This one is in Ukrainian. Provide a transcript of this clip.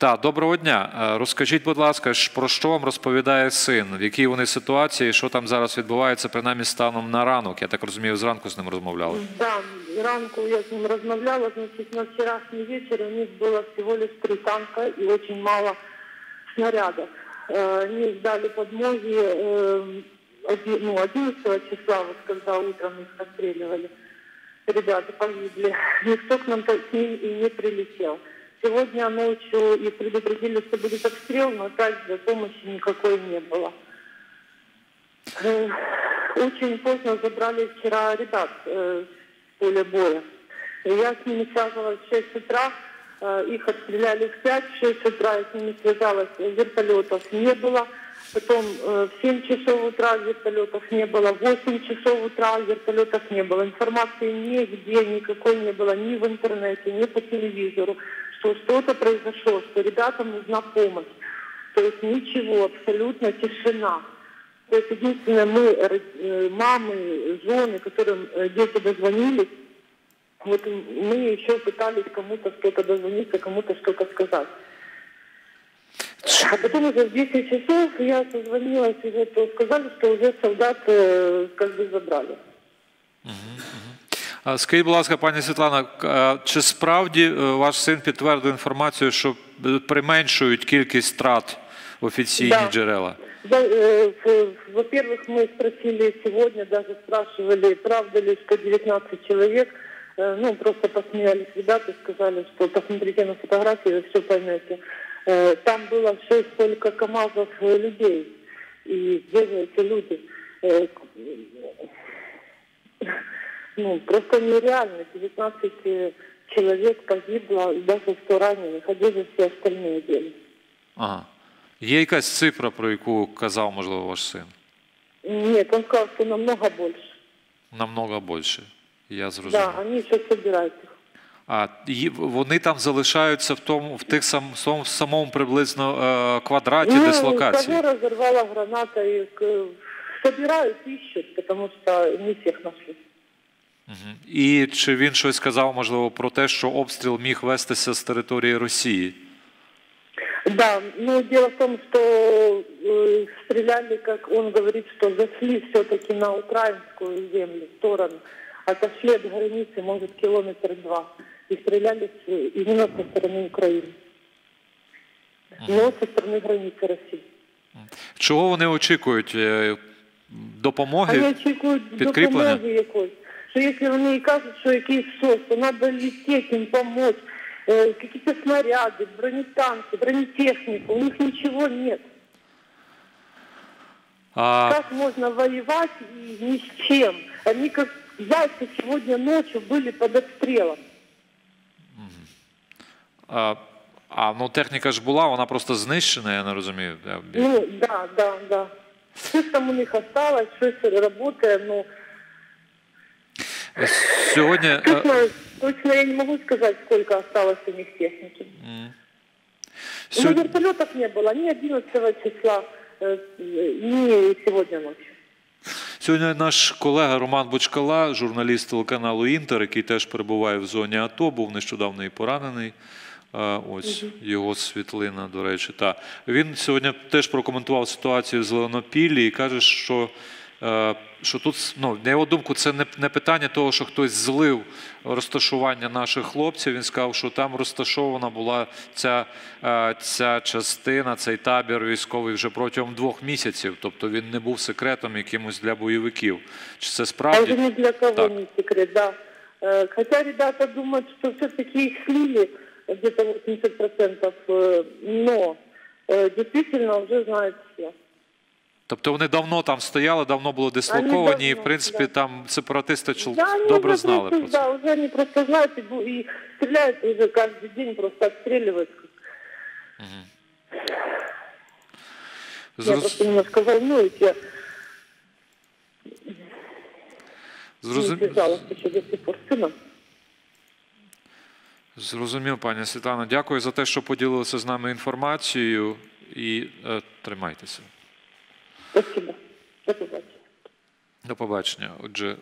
Так, доброго дня. Е, Розкажіть, будь ласка, ж про що вам розповідає син? В якій вони ситуації, що там зараз відбувається, принаймні станом на ранок? Я так розумію, зранку з ним розмовляли. Да, ранку я с ним размовляла, значит, на вчерашний вечер у них было всего лишь три танка и очень мало снарядов. Э, Они ждали подмоги э, оди- ну, 11 числа, вот когда утром их обстреливали. Ребята погибли. Никто к нам так с ним и не прилетел. Сегодня ночью их предупредили, что будет обстрел, но также помощи никакой не было. Э, Очень поздно забрали вчера ребят э, с поля боя. И Я с ними связывалась в 6 утра, э, их отстреляли в 5, в 6 утра я с ними связалась, вертолетов не было. Потом э, в 7 часов утра вертолетов не было, в 8 часов утра вертолетов не было. Информации нигде никакой не было, ни в интернете, ни по телевизору, что что-то произошло, что ребятам нужна помощь. То есть ничего, абсолютно тишина. То есть единственное, мы, э, мамы, жены, которым э, дети дозвонились, вот мы еще пытались кому-то что-то дозвониться, кому-то что-то сказать. А потом уже в 10 часов я созвонилась, и вот сказали, что уже солдат э, как бы забрали. А Скажіть, будь ласка, пані Світлана, к- а чи справді е, ваш син підтвердив інформацію, що е, применшують кількість втрат офіційні Да. джерела? Да, э, в- Во-первых, мы спросили сегодня, даже спрашивали, правда ли, что 19 человек, э, ну, просто посмеялись ребята, сказали, что посмотрите на фотографии, вы все поймете. Э, Там было 6 только КАМАЗов э, людей, и где же эти люди? Э, Ну, просто нереально, 19 э, человек погибло, и даже 100 раненых, а где же все остальные делись? Ага. Є якась цифра, про яку казав, можливо, ваш син? Нет, он сказал, что намного больше. Намного більше. Я зрозумів. Да, они еще собирают их. А ї- вони там залишаються в тому, в тих сам, сам- самому приблизно е, квадраті ну, дислокації. кого разорвала граната, и к- собирают, ищут, потому что не всех нашли. Мгм. І чи він щось сказав, можливо, про те, що обстріл міг вестися з території Росії? Да, но дело в том, что э, стреляли, как он говорит, что зашли все-таки на украинскую землю, сторону, отошли от границы, может, километр два, и стреляли с- именно со стороны Украины. Но со стороны границы России. Чого вони очікують? Е, Допомоги? Вони очікують підкріплення? допомоги якоїсь. Що якщо вони кажуть, що якийсь СОС, то треба летіти їм допомогти. Э, какие-то снаряды, бронетанки, бронетехнику. У них ничего нет. А, Как можно воевать и ни с чем? Они как зайцы сегодня ночью были под обстрелом. а, а ну техніка ж була, вона просто знищена, я не розумію. Я- Ну, да, да, да. Что там у них осталось, что работает, но Сьогодні е, точно, точно я не могу сказать, сколько осталось у них техники. Ну, сьогодні, вертолетов не было ни 11 числа, э, ни сегодня ночью. сьогодні наш колега Роман Бочкала, журналіст телеканалу Інтер, який теж перебуває в зоні АТО, був нещодавно і поранений. Е, Ось його світлина, до речі. Та. Він сьогодні теж прокоментував ситуацію з Леонопіллі і каже, що, що тут, ну, на його думку, це не, не питання того, що хтось злив розташування наших хлопців. Він сказав, що там розташована була ця, е, ця частина, цей табір військовий вже протягом двох місяців. Тобто він не був секретом якимось для бойовиків. Чи це А справді? уже ни для кого Так. не секрет, да. Э, Хотя ребята думают, что все-таки их слили где-то 80%, э, но э, действительно уже знают все. Тобто вони давно там стояли, давно були дислоковані, і в принципі там сепаратисти Да, добре знали про це. Да, уже они просто знают и, бу- и стреляют уже каждый день, просто обстреливают. Я Зроз- просто немножко волнуюсь, я не зрозум- связалась еще до сих пор с сыном. Зрозумів, пані Світлано. Дякую за те, що поділилися з нами інформацією і е, тримайтеся. Спасибо. До побачення. До побачення. Отже, е,